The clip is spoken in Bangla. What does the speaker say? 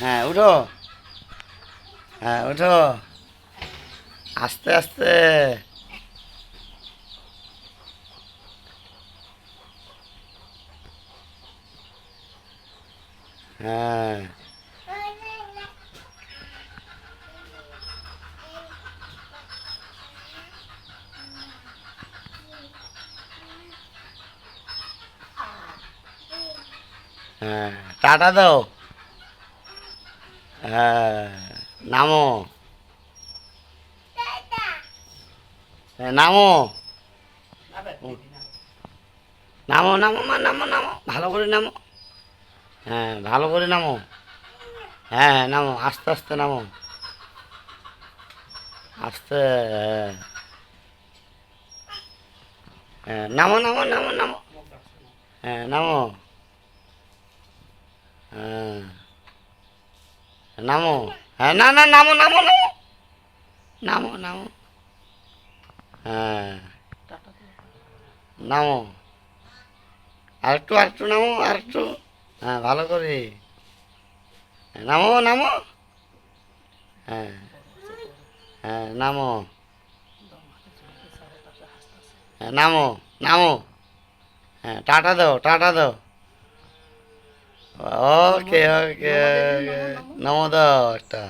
হ্যাঁ উঠো। হ্যাঁ উঠো। আস্তে আস্তে। হ্যাঁ। হ্যাঁ টাটা দাও। হ্যাঁ নামো। হ্যাঁ, নামো। নামো নামো মা নামো নামো। ভালো করে নামো। হ্যাঁ ভালো করে নামো। হ্যাঁ হ্যাঁ, নামো আস্তে আস্তে নামো। আস্তে হ্যাঁ। হ্যাঁ নামো নামো নামো নামো। হ্যাঁ নামো। হ্যাঁ। নামো। হ্যাঁ না না নামো নামো নামো। নামো নামো। হ্যাঁ। নামো। আরেকটু আরেকটু নামো আরেকটু। হ্যাঁ ভালো করে। হ্যাঁ, নামো নামো। হ্যাঁ। হ্যাঁ নামো। হ্যাঁ নামো নামো। হ্যাঁ টাটা দাও টাটা দাও। ওকে ওকে ওকে নমো দাও একটা